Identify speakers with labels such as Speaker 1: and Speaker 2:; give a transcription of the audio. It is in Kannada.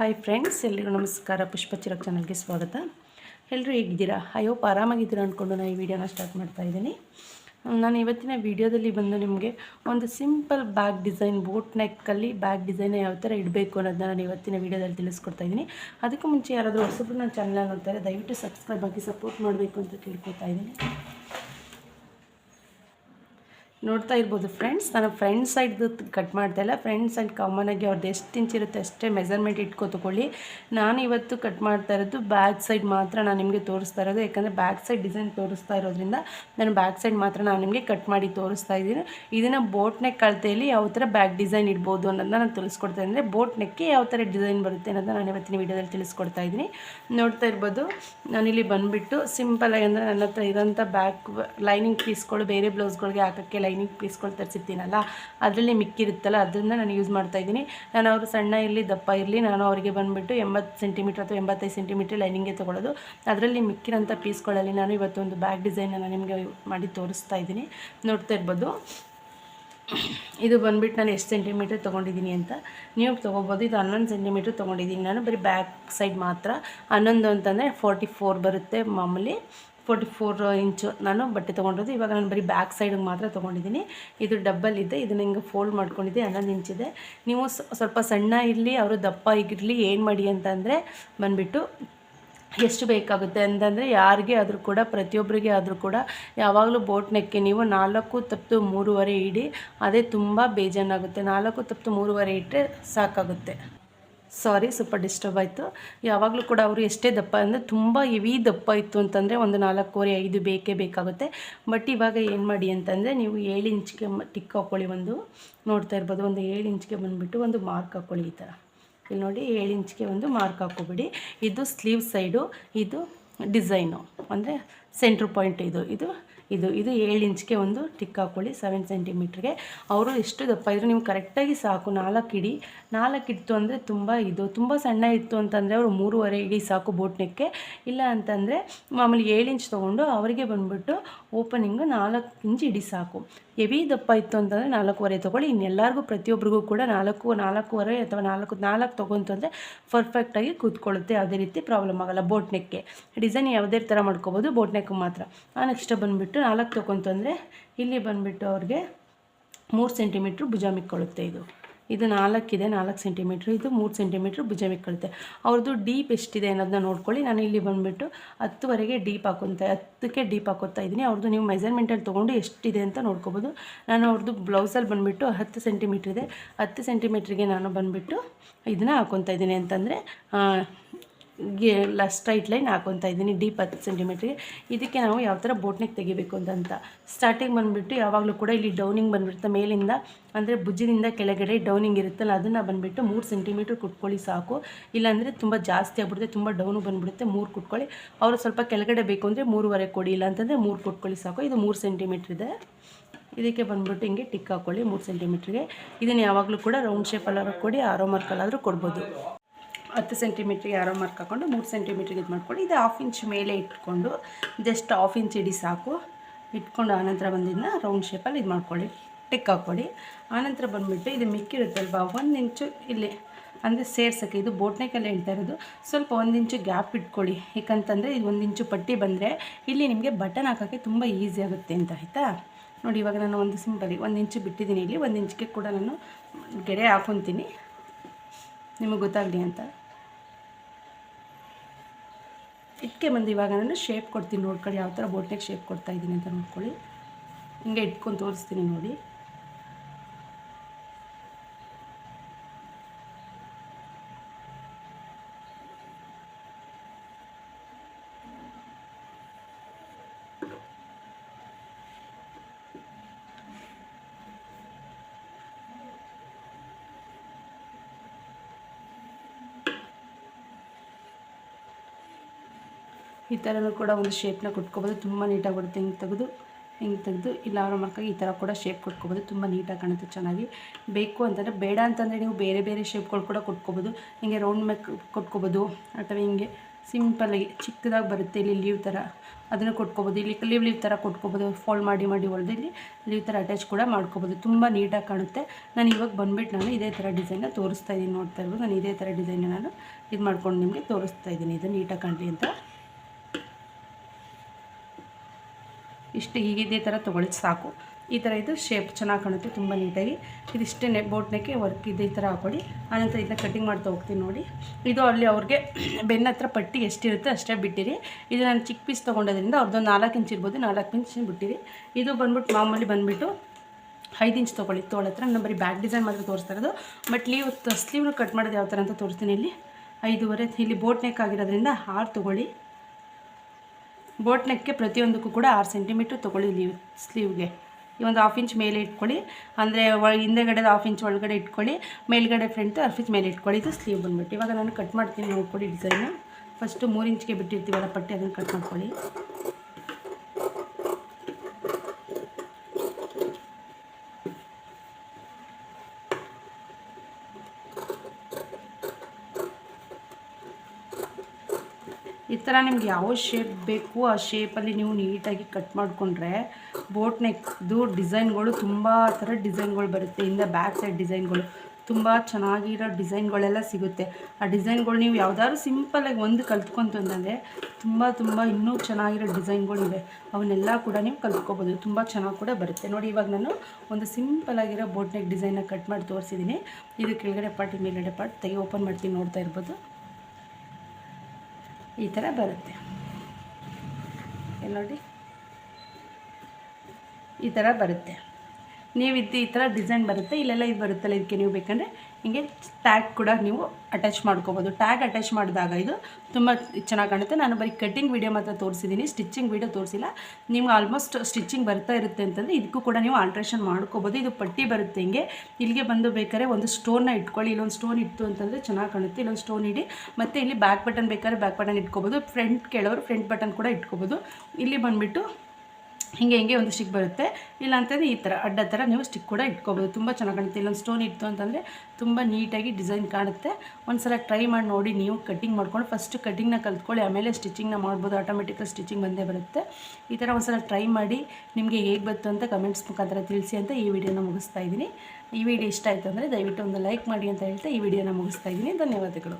Speaker 1: ಹಾಯ್ ಫ್ರೆಂಡ್ಸ್ ಎಲ್ಲರಿಗೂ ನಮಸ್ಕಾರ. ಪುಷ್ಪ ಚಿರಕ್ ಚಾನಲ್ಗೆ ಸ್ವಾಗತ. ಎಲ್ಲರೂ ಹೇಗಿದ್ದೀರಾ? ಅಯ್ಯೋ ಆರಾಮಾಗಿದ್ದೀರಾ ಅಂದ್ಕೊಂಡು ನಾನು ಈ ವಿಡಿಯೋನ ಸ್ಟಾರ್ಟ್ ಮಾಡ್ತಾ ಇದ್ದೀನಿ. ನಾನು ಇವತ್ತಿನ ವಿಡಿಯೋದಲ್ಲಿ ಬಂದು ನಿಮಗೆ ಒಂದು ಸಿಂಪಲ್ ಬ್ಯಾಗ್ ಡಿಸೈನ್ ಬೋಟ್ ನೆಕ್ಕಲ್ಲಿ ಬ್ಯಾಗ್ ಡಿಸೈನ್ ಯಾವ ಥರ ಇಡಬೇಕು ಅನ್ನೋದನ್ನ ನಾನು ಇವತ್ತಿನ ವಿಡಿಯೋದಲ್ಲಿ ತಿಳಿಸ್ಕೊಡ್ತಾ ಇದ್ದೀನಿ. ಅದಕ್ಕೂ ಮುಂಚೆ ಯಾರಾದರೂ ಹೊಸಬ್ರು ನನ್ನ ಚಾನಲ್ ನೋಡ್ತಾರೆ ದಯವಿಟ್ಟು ಸಬ್ಸ್ಕ್ರೈಬ್ ಆಗಿ ಸಪೋರ್ಟ್ ಮಾಡಬೇಕು ಅಂತ ಕೇಳ್ಕೊತಾ ಇದ್ದೀನಿ. ನೋಡ್ತಾ ಇರ್ಬೋದು ಫ್ರೆಂಡ್ಸ್. ನಾನು ಫ್ರಂಟ್ ಸೈಡ್ದು ಕಟ್ ಮಾಡ್ತಾ ಇಲ್ಲ. ಫ್ರೆಂಡ್ಸ್ ಸೈಡ್ ಕಾಮನಾಗಿ ಅವ್ರದ್ದು ಎಷ್ಟು ಇಂಚ್ ಇರುತ್ತೆ ಅಷ್ಟೇ ಮೆಸರ್ಮೆಂಟ್ ಇಟ್ಕೊ ತಗೊಳ್ಳಿ. ನಾನು ಇವತ್ತು ಕಟ್ ಮಾಡ್ತಾ ಇರೋದು ಬ್ಯಾಕ್ ಸೈಡ್ ಮಾತ್ರ ನಾನು ನಿಮಗೆ ತೋರಿಸ್ತಾ ಇರೋದು. ಯಾಕಂದರೆ ಬ್ಯಾಕ್ ಸೈಡ್ ಡಿಸೈನ್ ತೋರಿಸ್ತಾ ಇರೋದ್ರಿಂದ ನಾನು ಬ್ಯಾಕ್ ಸೈಡ್ ಮಾತ್ರ ನಾನು ನಿಮಗೆ ಕಟ್ ಮಾಡಿ ತೋರಿಸ್ತಾ ಇದ್ದೀನಿ. ಇದನ್ನು ಬೋಟ್ ನೆಕ್ ಅಳತೆಯಲ್ಲಿ ಯಾವ ಥರ ಬ್ಯಾಕ್ ಡಿಸೈನ್ ಇಡ್ಬೋದು ಅನ್ನೋದನ್ನ ನಾನು ತಿಳಿಸ್ಕೊಡ್ತಾ ಇದ್ದೀನಿ. ಬೋಟ್ ನೆಕ್ಗೆ ಯಾವ ಥರ ಡಿಸೈನ್ ಬರುತ್ತೆ ಅನ್ನೋದನ್ನ ನಾನು ಇವತ್ತಿನ ವೀಡಿಯೋದಲ್ಲಿ ತಿಳಿಸ್ಕೊಡ್ತಾ ಇದ್ದೀನಿ. ನೋಡ್ತಾ ಇರ್ಬೋದು ನಾನಿಲ್ಲಿ ಬಂದುಬಿಟ್ಟು ಸಿಂಪಲಾಗಿ ಅಂದರೆ ನನ್ನ ಹತ್ರ ಇರೋಂಥ ಬ್ಯಾಕ್ ಲೈನಿಂಗ್ ಪೀಸ್ಗಳು ಬೇರೆ ಬ್ಲೌಸ್ಗಳಿಗೆ ಹಾಕೋಕ್ಕೆ ಲೈನಿಂಗ್ ಪೀಸ್ಗಳು ತರಿಸಿರ್ತೀನಲ್ಲ, ಅದರಲ್ಲಿ ಮಿಕ್ಕಿರುತ್ತಲ್ಲ ಅದನ್ನು ನಾನು ಯೂಸ್ ಮಾಡ್ತಾ ಇದ್ದೀನಿ. ನಾನು ಅವರು ಸಣ್ಣ ಇರಲಿ ದಪ್ಪ ಇರಲಿ, ನಾನು ಅವರಿಗೆ ಬಂದುಬಿಟ್ಟು ಎಂಬತ್ತು ಸೆಂಟಿಮೀಟ್ರ್ ಅಥವಾ ಎಂಬತ್ತೈದು ಸೆಂಟಿಮೀಟ್ರ್ ಲೈನಿಂಗೇ ತೊಗೊಳ್ಳೋದು ಅದರಲ್ಲಿ ಮಿಕ್ಕಿರೋಂಥ ಪೀಸ್ಗಳಲ್ಲಿ ನಾನು ಇವತ್ತೊಂದು ಬ್ಯಾಗ್ ಡಿಸೈನನ್ನು ನಿಮಗೆ ಮಾಡಿ ತೋರಿಸ್ತಾ ಇದ್ದೀನಿ. ನೋಡ್ತಾ ಇರ್ಬೋದು. ಇದು ಬಂದ್ಬಿಟ್ಟು ನಾನು ಎಷ್ಟು ಸೆಂಟಿಮೀಟ್ರ್ ತೊಗೊಂಡಿದ್ದೀನಿ ಅಂತ. ನೀವು ತೊಗೋಬೋದು, ಇದು ಹನ್ನೊಂದು ಸೆಂಟಿಮೀಟ್ರ್ ತೊಗೊಂಡಿದ್ದೀನಿ ನಾನು. ಬರೀ ಬ್ಯಾಕ್ ಸೈಡ್ ಮಾತ್ರ. ಹನ್ನೊಂದು ಅಂತಂದರೆ ಫೋರ್ಟಿ ಫೋರ್ ಬರುತ್ತೆ ಮಾಮೂಲಿ. ಫೋರ್ಟಿ ಫೋರ್ ಇಂಚು ನಾನು ಬಟ್ಟೆ ತೊಗೊಂಡಿದ್ದು ಇವಾಗ ನಾನು ಬರೀ ಬ್ಯಾಕ್ ಸೈಡಿಗೆ ಮಾತ್ರ ತೊಗೊಂಡಿದ್ದೀನಿ. ಇದು ಡಬ್ಬಲ್ ಇದೆ. ಇದನ್ನ ಹಿಂಗೆ ಫೋಲ್ಡ್ ಮಾಡ್ಕೊಂಡಿದ್ದೆ ಹನ್ನೊಂದು ಇಂಚಿದೆ ನೀವು ಸ್ವಲ್ಪ ಸಣ್ಣ ಇರಲಿ, ಅವರು ದಪ್ಪ ಇರಲಿ ಏನು ಮಾಡಿ ಅಂತಂದರೆ ಬಂದುಬಿಟ್ಟು ಎಷ್ಟು ಬೇಕಾಗುತ್ತೆ ಅಂತಂದರೆ ಯಾರಿಗೆ ಆದರೂ ಕೂಡ ಪ್ರತಿಯೊಬ್ಬರಿಗೆ ಆದರೂ ಕೂಡ, ಯಾವಾಗಲೂ ಬೋಟ್ ನೆಕ್ಕೆ ನೀವು ನಾಲ್ಕು ತಪ್ಪು ಮೂರುವರೆ ಇಡಿ, ಅದೇ ತುಂಬ ಬೇಜಾನಾಗುತ್ತೆ. ನಾಲ್ಕು ತಪ್ಪು ಮೂರುವರೆ ಇಟ್ಟರೆ ಸಾಕಾಗುತ್ತೆ. ಸಾರಿ, ಸ್ವಲ್ಪ ಡಿಸ್ಟರ್ಬ್ ಆಯಿತು. ಯಾವಾಗಲೂ ಕೂಡ ಅವರು ಎಷ್ಟೇ ದಪ್ಪ ಅಂದರೆ ತುಂಬ ಹೆವಿ ದಪ್ಪ ಇತ್ತು ಅಂತಂದರೆ ಒಂದು ನಾಲ್ಕೂವರೆ, ಐದು ಬೇಕೇ ಬೇಕಾಗುತ್ತೆ. ಬಟ್ ಇವಾಗ ಏನು ಮಾಡಿ ಅಂತಂದರೆ ನೀವು ಏಳು ಇಂಚ್ಗೆ ಟಿಕ್ ಹಾಕ್ಕೊಳ್ಳಿ ಒಂದು. ನೋಡ್ತಾ ಇರ್ಬೋದು, ಒಂದು ಏಳು ಇಂಚ್ಗೆ ಬಂದುಬಿಟ್ಟು ಒಂದು ಮಾರ್ಕ್ ಹಾಕ್ಕೊಳ್ಳಿ ಈ ಥರ. ಇಲ್ಲಿ ನೋಡಿ ಏಳು ಇಂಚ್ಗೆ ಒಂದು ಮಾರ್ಕ್ ಹಾಕ್ಕೊಬಿಡಿ ಇದು ಸ್ಲೀವ್ ಸೈಡು ಇದು ಡಿಸೈನು ಅಂದರೆ ಸೆಂಟ್ರ್ ಪಾಯಿಂಟ್ ಇದು. ಇದು ಇದು ಇದು ಏಳು ಇಂಚ್ಗೆ ಒಂದು ಟಿಕ್ ಹಾಕ್ಕೊಳ್ಳಿ ಸೆವೆನ್ ಸೆಂಟಿಮೀಟ್ರಿಗೆ ಅವರು ಎಷ್ಟು ದಪ್ಪ ಇದ್ರು ನೀವು ಕರೆಕ್ಟಾಗಿ ಸಾಕು, ನಾಲ್ಕು ಇಡಿ. ನಾಲ್ಕು ಇತ್ತು ಅಂದರೆ ತುಂಬ ಇದು, ತುಂಬ ಸಣ್ಣ ಇತ್ತು ಅಂತಂದರೆ ಅವರು ಮೂರುವರೆ ಇಡಿ ಸಾಕು ಬೋಟ್ನೆಕ್ಕೆ ಇಲ್ಲ ಅಂತಂದರೆ ಮಾಮೂಲಿ ಏಳು ಇಂಚ್ ತೊಗೊಂಡು ಅವರಿಗೆ ಬಂದುಬಿಟ್ಟು ಓಪನಿಂಗು ನಾಲ್ಕು ಇಂಚ್ ಇಡಿ ಸಾಕು. ಹೆವಿ ದಪ್ಪ ಇತ್ತು ಅಂತಂದರೆ ನಾಲ್ಕೂವರೆ ತೊಗೊಳ್ಳಿ. ಇನ್ನೆಲ್ಲರಿಗೂ ಪ್ರತಿಯೊಬ್ಬರಿಗೂ ಕೂಡ ನಾಲ್ಕು, ನಾಲ್ಕೂವರೆ ಅಥವಾ ನಾಲ್ಕು ನಾಲ್ಕು ತೊಗೊಂತಂದರೆ ಪರ್ಫೆಕ್ಟಾಗಿ ಕೂತ್ಕೊಳ್ಳುತ್ತೆ. ಯಾವುದೇ ರೀತಿ ಪ್ರಾಬ್ಲಮ್ ಆಗೋಲ್ಲ ಬೋಟ್ ನೆಕ್ಗೆ ಡಿಸೈನ್ ಯಾವುದೇ ಥರ ಮಾಡ್ಕೋಬೋದು ಬೋಟ್ ಮಾತ್ರ. ಆ ನೆಕ್ಸ್ಟ್ ಬಂದುಬಿಟ್ಟು ನಾಲ್ಕು ತೊಗೊಂತಂದರೆ ಇಲ್ಲಿ ಬಂದುಬಿಟ್ಟು ಅವ್ರಿಗೆ ಮೂರು ಸೆಂಟಿಮೀಟ್ರ್ ಭುಜ ಮಿಕ್ಕೊಳ್ಳುತ್ತೆ ಇದು. ಇದು ನಾಲ್ಕಿದೆ, ನಾಲ್ಕು ಸೆಂಟಿಮೀಟ್ರ್ ಇದು ಮೂರು ಸೆಂಟಿಮೀಟ್ರ್ ಭುಜ ಮಿಕ್ಕಳುತ್ತೆ ಅವ್ರದ್ದು ಡೀಪ್ ಎಷ್ಟಿದೆ ಅನ್ನೋದನ್ನ ನೋಡ್ಕೊಳ್ಳಿ. ನಾನು ಇಲ್ಲಿ ಬಂದುಬಿಟ್ಟು ಹತ್ತುವರೆಗೆ ಡೀಪ್ ಹಾಕೊತ, ಹತ್ತಕ್ಕೆ ಡೀಪ್ ಹಾಕೋತಾ ಇದ್ದೀನಿ. ಅವ್ರದ್ದು ನೀವು ಮೆಜರ್ಮೆಂಟಲ್ಲಿ ತೊಗೊಂಡು ಎಷ್ಟಿದೆ ಅಂತ ನೋಡ್ಕೋಬೋದು. ನಾನು ಅವ್ರದ್ದು ಬ್ಲೌಸಲ್ಲಿ ಬಂದುಬಿಟ್ಟು ಹತ್ತು ಸೆಂಟಿಮೀಟ್ರ್ ಇದೆ. ಹತ್ತು ಸೆಂಟಿಮೀಟ್ರಿಗೆ ನಾನು ಬಂದುಬಿಟ್ಟು ಇದನ್ನ ಹಾಕೊತಾ ಇದ್ದೀನಿ ಅಂತಂದರೆ ಗೆ ಸ್ಟ್ರೈಟ್ ಲೈನ್ ಹಾಕೊತಾ ಇದ್ದೀನಿ, ಡೀಪ್ ಹತ್ತು ಸೆಂಟಿಮೀಟ್ರಿಗೆ ಇದಕ್ಕೆ ನಾವು ಯಾವ ಥರ ಬೋಟ್ನೆಕ್ ತೆಗಿಬೇಕು ಅಂತಂತ. ಸ್ಟಾರ್ಟಿಂಗ್ ಬಂದುಬಿಟ್ಟು ಯಾವಾಗಲೂ ಕೂಡ ಇಲ್ಲಿ ಡೌನಿಂಗ್ ಬಂದುಬಿಡುತ್ತೆ, ಮೇಲಿಂದ ಅಂದರೆ ಭುಜದಿಂದ ಕೆಳಗಡೆ ಡೌನಿಂಗ್ ಇರುತ್ತಲ್ಲ, ಅದನ್ನು ಬಂದುಬಿಟ್ಟು ಮೂರು ಸೆಂಟಿಮೀಟ್ರ್ ಕುಟ್ಕೊಳ್ಳಿ ಸಾಕು. ಇಲ್ಲಾಂದರೆ ತುಂಬ ಜಾಸ್ತಿ ಆಗ್ಬಿಡುತ್ತೆ, ತುಂಬ ಡೌನು ಬಂದುಬಿಡುತ್ತೆ, ಮೂರು ಕುಟ್ಕೊಳ್ಳಿ. ಅವರು ಸ್ವಲ್ಪ ಕೆಳಗಡೆ ಬೇಕು ಅಂದರೆ ಮೂರುವರೆ ಕೊಡಿ, ಇಲ್ಲ ಅಂತಂದರೆ ಮೂರು ಕುಟ್ಕೊಳ್ಳಿ ಸಾಕು. ಇದು ಮೂರು ಸೆಂಟಿಮೀಟ್ರ್ ಇದೆ. ಇದಕ್ಕೆ ಬಂದುಬಿಟ್ಟು ಹಿಂಗೆ ಟಿಕ್ ಹಾಕ್ಕೊಳ್ಳಿ ಮೂರು ಸೆಂಟಿಮೀಟ್ರಿಗೆ ಇದನ್ನು ಯಾವಾಗಲೂ ಕೂಡ ರೌಂಡ್ ಶೇಪಲ್ಲಾದ್ರೂ ಕೊಡಿ ಆರೋ ಮಾರ್ಕಲ್ಲಾದರೂ ಕೊಡ್ಬೋದು. ಹತ್ತು ಸೆಂಟಿಮೀಟ್ರಿಗೆ ಯಾರೋ ಮಾರ್ಕ್ ಹಾಕ್ಕೊಂಡು ಮೂರು ಸೆಂಟಿಮೀಟ್ರಿಗೆ ಇದು ಮಾಡ್ಕೊಳ್ಳಿ. ಇದು ಹಾಫ್ ಇಂಚ್ ಮೇಲೆ ಇಟ್ಕೊಂಡು ಜಸ್ಟ್ ಹಾಫ್ ಇಂಚ್ ಇಡಿ ಸಾಕು. ಇಟ್ಕೊಂಡು ಆನಂತರ ಬಂದಿದ್ದನ್ನ ರೌಂಡ್ ಶೇಪಲ್ಲಿ ಇದು ಮಾಡ್ಕೊಳ್ಳಿ. ಟಿಕ್ ಹಾಕ್ಕೊಳ್ಳಿ. ಆನಂತರ ಬಂದುಬಿಟ್ಟು ಇದು ಮಿಕ್ಕಿರುತ್ತಲ್ವ ಒಂದು ಇಂಚು ಇಲ್ಲಿ ಅಂದರೆ ಸೇರ್ಸೋಕ್ಕೆ ಇದು ಬೋಟ್ನೇಕಲ್ಲಿ ಹೇಳ್ತಾ ಇರೋದು. ಸ್ವಲ್ಪ ಒಂದು ಇಂಚು ಗ್ಯಾಪ್ ಇಟ್ಕೊಳ್ಳಿ. ಯಾಕಂತಂದರೆ ಇದು ಒಂದು ಇಂಚು ಪಟ್ಟಿ ಬಂದರೆ ಇಲ್ಲಿ ನಿಮಗೆ ಬಟನ್ ಹಾಕೋಕ್ಕೆ ತುಂಬ ಈಸಿ ಆಗುತ್ತೆ ಅಂತ ಆಯಿತಾ? ನೋಡಿ, ಇವಾಗ ನಾನು ಒಂದು ಸಿಂಪಲಿ ಒಂದು ಇಂಚು ಬಿಟ್ಟಿದ್ದೀನಿ ಇಲ್ಲಿ. ಒಂದು ಇಂಚಿಗೆ ಕೂಡ ನಾನು ಗೆರೆ ಹಾಕೊತೀನಿ. ನಿಮಗೆ ಗೊತ್ತಾಗಲಿ ಅಂತ? ಇದಕ್ಕೆ ಬಂದು ಇವಾಗ ನಾನು ಶೇಪ್ ಕೊಡ್ತೀನಿ ನೋಡ್ಕೊಳ್ಳಿ ಯಾವ ಥರ ಬೋಟ್ನೆಗೆ ಶೇಪ್ ಕೊಡ್ತಾ ಇದ್ದೀನಿ ಅಂತ ನೋಡ್ಕೊಳ್ಳಿ. ಹಿಂಗೆ ಇಟ್ಕೊಂಡು ತೋರಿಸ್ತೀನಿ ನೋಡಿ. ಈ ಥರನೂ ಕೂಡ ಒಂದು ಶೇಪ್ನ ಕೊಟ್ಕೋಬೋದು. ತುಂಬ ನೀಟಾಗಿ ಬರುತ್ತೆ ಹಿಂಗೆ ತೆಗೆದು ಹಿಂಗೆ ತೆಗೆದು, ಇಲ್ಲ ಅವರ ಮಕ್ಕಳಿಗೆ ಈ ಥರ ಕೂಡ ಶೇಪ್ ಕೊಟ್ಕೋಬೋದು. ತುಂಬ ನೀಟಾಗಿ ಕಾಣುತ್ತೆ ಚೆನ್ನಾಗಿ. ಬೇಕು ಅಂತಂದರೆ, ಬೇಡ ಅಂತಂದರೆ ನೀವು ಬೇರೆ ಬೇರೆ ಶೇಪ್ಗಳು ಕೂಡ ಕೊಟ್ಕೋಬೋದು. ಹಿಂಗೆ ರೌಂಡ್ ಮೇಕ್ ಕೊಟ್ಕೋಬೋದು. ಅಥವಾ ಹಿಂಗೆ ಸಿಂಪಲಾಗಿ ಚಿಕ್ಕದಾಗಿ ಬರುತ್ತೆ ಇಲ್ಲಿ ಲೀವ್ ಥರ. ಅದನ್ನು ಕೊಟ್ಕೋಬೋದು. ಇಲ್ಲಿ ಲೀವ್ ಲೀವ್ ಥರ ಕೊಟ್ಕೋಬೋದು. ಫೋಲ್ಡ್ ಮಾಡಿ ಮಾಡಿ ಹೊಡೆದು ಇಲ್ಲಿ ಲೀವ್ ಥರ ಅಟ್ಯಾಚ್ ಕೂಡ ಮಾಡ್ಕೋಬೋದು. ತುಂಬ ನೀಟಾಗಿ ಕಾಣುತ್ತೆ. ನಾನು ಇವಾಗ ಬಂದ್ಬಿಟ್ಟು ನಾನು ಇದೇ ಥರ ಡಿಸೈನ್ನ ತೋರಿಸ್ತಾ ಇದ್ದೀನಿ. ನೋಡ್ತಾ ಇರ್ಬೋದು. ನಾನು ಇದೇ ಥರ ಡಿಸೈನ್ನ ನಾನು ಇದು ಮಾಡ್ಕೊಂಡು ನಿಮಗೆ ತೋರಿಸ್ತಾ ಇದ್ದೀನಿ. ಇದು ನೀಟಾಗಿ ಕಾಣಲಿ ಅಂತ ಇಷ್ಟು ಹೀಗಿದೆ ಥರ ತೊಗೊಳ್ಳಿ ಸಾಕು. ಈ ಥರ ಇದು ಶೇಪ್ ಚೆನ್ನಾಗಿ ಕಾಣುತ್ತೆ, ತುಂಬ ನೀಟಾಗಿ. ಇದಿಷ್ಟೇ ನೆ ಬೋಟ್ನೆಕ್ಕೆ ವರ್ಕ್ ಇದೆ ಈ ಥರ ಹಾಕೊಳ್ಳಿ ಆನಂತರ ಇದನ್ನ ಕಟ್ಟಿಂಗ್ ಮಾಡ್ತಾ ಹೋಗ್ತೀನಿ ನೋಡಿ. ಇದು ಅಲ್ಲಿ ಅವ್ರಿಗೆ ಬೆನ್ನ ಹತ್ರ ಪಟ್ಟಿ ಎಷ್ಟಿರುತ್ತೆ ಅಷ್ಟೇ ಬಿಟ್ಟಿರಿ. ಇದು ನಾನು ಚಿಕ್ಕ ಪೀಸ್ ತೊಗೊಂಡೋದ್ರಿಂದ ಅವ್ರದ್ದು ನಾಲ್ಕು ಇಂಚ್ ಇರ್ಬೋದು, ನಾಲ್ಕು ಇಂಚ್ ಬಿಟ್ಟಿರಿ. ಇದು ಬಂದ್ಬಿಟ್ಟು ಮಾಮೂಲಿ ಬಂದುಬಿಟ್ಟು ಐದು ಇಂಚ್ ತೊಗೊಳ್ಳಿ. ತೋಳ ಹತ್ರ ನಾನು ಬರೀ ಬ್ಯಾಕ್ ಡಿಸೈನ್ ಮಾತ್ರ ತೋರಿಸ್ತಾ ಇರೋದು. ಬಟ್ ಲೀವ್ ಸ್ಲೀವ್ನ ಕಟ್ ಮಾಡೋದು ಯಾವ ಥರ ಅಂತ ತೋರಿಸ್ತೀನಿ ಇಲ್ಲಿ. ಐದೂವರೆ, ಇಲ್ಲಿ ಬೋಟ್ ನೆಕ್ ಆಗಿರೋದ್ರಿಂದ ಆರು ತೊಗೊಳ್ಳಿ. ಬೋಟ್ ನೆಕ್ಗೆ ಪ್ರತಿಯೊಂದಕ್ಕೂ ಕೂಡ ಆರು ಸೆಂಟಿಮೀಟ್ರ್ ತೊಗೊಳ್ಳಿ ಲೀವ್, ಸ್ಲೀವ್ಗೆ. ಈ ಒಂದು ಹಾಫ್ ಇಂಚ್ ಮೇಲೆ ಇಟ್ಕೊಳ್ಳಿ. ಅಂದರೆ ಒಳ ಹಿಂದೆಗಡೆ ಹಾಫ್ ಇಂಚ್ ಒಳಗಡೆ ಇಟ್ಕೊಳ್ಳಿ. ಮೇಲ್ಗಡೆ ಫ್ರಂಟ್ ಹಾಫ್ ಇಂಚ್ ಮೇಲೆ ಇಟ್ಕೊಳ್ಳಿ. ಇದು ಸ್ಲೀವ್ ಬಂದ್ಬಿಟ್ಟು. ಇವಾಗ ನಾನು ಕಟ್ ಮಾಡ್ತೀನಿ. ನೋಡ್ಕೊಳ್ಳಿ ಡಿಸೈನ್ ಫಸ್ಟು ಮೂರು ಇಂಚ್ಗೆ ಬಿಟ್ಟಿರ್ತೀವಲ್ಲ ಪಟ್ಟಿ, ಅದನ್ನು ಕಟ್ ಮಾಡ್ಕೊಳ್ಳಿ. ಈ ಥರ ನಿಮ್ಗೆ ಯಾವ ಶೇಪ್ ಬೇಕು, ಆ ಶೇಪಲ್ಲಿ ನೀವು ನೀಟಾಗಿ ಕಟ್ ಮಾಡಿಕೊಂಡ್ರೆ ಬೋಟ್ ನೆಕ್ದು ಡಿಸೈನ್ಗಳು ತುಂಬ ಥರ ಡಿಸೈನ್ಗಳು ಬರುತ್ತೆ. ಇಂದ ಬ್ಯಾಕ್ ಸೈಡ್ ಡಿಸೈನ್ಗಳು ತುಂಬ ಚೆನ್ನಾಗಿರೋ ಡಿಸೈನ್ಗಳೆಲ್ಲ ಸಿಗುತ್ತೆ. ಆ ಡಿಸೈನ್ಗಳು ನೀವು ಯಾವ್ದಾದ್ರು ಸಿಂಪಲಾಗಿ ಒಂದು ಕಲ್ತ್ಕೊಂತು ಅಂತಂದರೆ ತುಂಬ ತುಂಬ ಇನ್ನೂ ಚೆನ್ನಾಗಿರೋ ಡಿಸೈನ್ಗಳಿವೆ ಅವನ್ನೆಲ್ಲ ಕೂಡ ನೀವು ಕಲ್ತ್ಕೊಬೋದು. ತುಂಬ ಚೆನ್ನಾಗಿ ಕೂಡ ಬರುತ್ತೆ. ನೋಡಿ, ಇವಾಗ ನಾನು ಒಂದು ಸಿಂಪಲಾಗಿರೋ ಬೋಟ್ ನೆಕ್ ಡಿಸೈನ್ನ ಕಟ್ ಮಾಡಿ ತೋರಿಸಿದ್ದೀನಿ ಇದು ಕೆಳಗಡೆ ಪಾರ್ಟ್ ಮೇಲ್ಗಡೆ ಪಾರ್ಟ್ ತೆಗೆ ಓಪನ್ ಮಾಡ್ತೀನಿ ನೋಡ್ತಾ ಇರ್ಬೋದು. ಈ ಥರ ಬರುತ್ತೆ. ಇಲ್ಲಿ ನೋಡಿ ಈ ಥರ ಬರುತ್ತೆ. ನೀವು ಇದು ಈ ಥರ ಡಿಸೈನ್ ಬರುತ್ತೆ, ಇಲ್ಲೆಲ್ಲ ಇದು ಬರುತ್ತಲ್ಲ, ಇದಕ್ಕೆ ನೀವು ಬೇಕಂದರೆ ಹಿಂಗೆ ಟ್ಯಾಗ್ ಕೂಡ ನೀವು ಅಟ್ಯಾಚ್ ಮಾಡ್ಕೋಬೋದು. ಟ್ಯಾಗ್ ಅಟ್ಯಾಚ್ ಮಾಡಿದಾಗ ಇದು ತುಂಬ ಚೆನ್ನಾಗಿ ಕಾಣುತ್ತೆ. ನಾನು ಬರೀ ಕಟ್ಟಿಂಗ್ ವೀಡಿಯೋ ಮಾತ್ರ ತೋರಿಸಿದ್ದೀನಿ ಸ್ಟಿಚಿಂಗ್ ವೀಡಿಯೋ ತೋರಿಸಿಲ್ಲ. ನಿಮ್ಗೆ ಆಲ್ಮೋಸ್ಟ್ ಸ್ಟಿಚಿಂಗ್ ಬರ್ತಾ ಇರುತ್ತೆ ಅಂತಂದರೆ ಇದಕ್ಕೂ ಕೂಡ ನೀವು ಆಲ್ಟ್ರೇಷನ್ ಮಾಡ್ಕೋಬೋದು. ಇದು ಪಟ್ಟಿ ಬರುತ್ತೆ ಹಿಂಗೆ. ಇಲ್ಲಿಗೆ ಬಂದು ಬೇಕಾದ್ರೆ ಒಂದು ಸ್ಟೋನ್ನ ಇಟ್ಕೊಳ್ಳಿ. ಇಲ್ಲೊಂದು ಸ್ಟೋನ್ ಇತ್ತು ಅಂತಂದರೆ ಚೆನ್ನಾಗಿ ಕಾಣುತ್ತೆ. ಇಲ್ಲೊಂದು ಸ್ಟೋನ್ ಇಡಿ. ಮತ್ತು ಇಲ್ಲಿ ಬ್ಯಾಕ್ ಬಟನ್ ಬೇಕಾದ್ರೆ ಬ್ಯಾಕ್ ಬಟನ್ ಇಟ್ಕೋಬೋದು. ಫ್ರಂಟ್ ಕೇಳೋರು ಫ್ರಂಟ್ ಬಟನ್ ಕೂಡ ಇಟ್ಕೋಬೋದು. ಇಲ್ಲಿ ಬಂದುಬಿಟ್ಟು ಹಿಂಗೆ ಹಿಂಗೆ ಒಂದು ಸ್ಟಿಕ್ ಬರುತ್ತೆ. ಇಲ್ಲ ಅಂತಂದರೆ ಈ ಥರ ಅಡ್ಡ ಥರ ನೀವು ಸ್ಟಿಕ್ ಕೂಡ ಇಟ್ಕೋಬೋದು. ತುಂಬ ಚೆನ್ನಾಗಿ ಕಾಣುತ್ತೆ. ಇಲ್ಲೊಂದು ಸ್ಟೋನ್ ಇತ್ತು ಅಂತಂದರೆ ತುಂಬ ನೀಟಾಗಿ ಡಿಸೈನ್ ಕಾಣುತ್ತೆ. ಒಂದು ಸಲ ಟ್ರೈ ಮಾಡಿ ನೋಡಿ ನೀವು ಕಟ್ಟಿಂಗ್ ಮಾಡ್ಕೊಂಡು ಫಸ್ಟು ಕಟ್ಟಿಂಗ್ನ ಕಲ್ತ್ಕೊಳ್ಳಿ, ಆಮೇಲೆ ಸ್ಟಿಚಿಂಗ್ನ ಮಾಡ್ಬೋದು. ಆಟೋಮೆಟಿಕಲ್ ಸ್ಟಿಚಿಂಗ್ ಬಂದೇ ಬರುತ್ತೆ. ಈ ಥರ ಒಂದು ಸಲ ಟ್ರೈ ಮಾಡಿ ನಿಮಗೆ ಹೇಗೆ ಬಂತು ಅಂತ ಕಮೆಂಟ್ಸ್ ಮುಖಾಂತರ ತಿಳಿಸಿ ಅಂತ ಈ ವಿಡಿಯೋನ ಮುಗಿಸ್ತಾ ಇದ್ದೀನಿ. ಈ ವಿಡಿಯೋ ಇಷ್ಟ ಆಯಿತು ಅಂದರೆ ದಯವಿಟ್ಟು ಒಂದು ಲೈಕ್ ಮಾಡಿ ಅಂತ ಹೇಳ್ತಾ ಈ ವಿಡಿಯೋನ ಮುಗಿಸ್ತಾ ಇದ್ದೀನಿ. ಧನ್ಯವಾದಗಳು.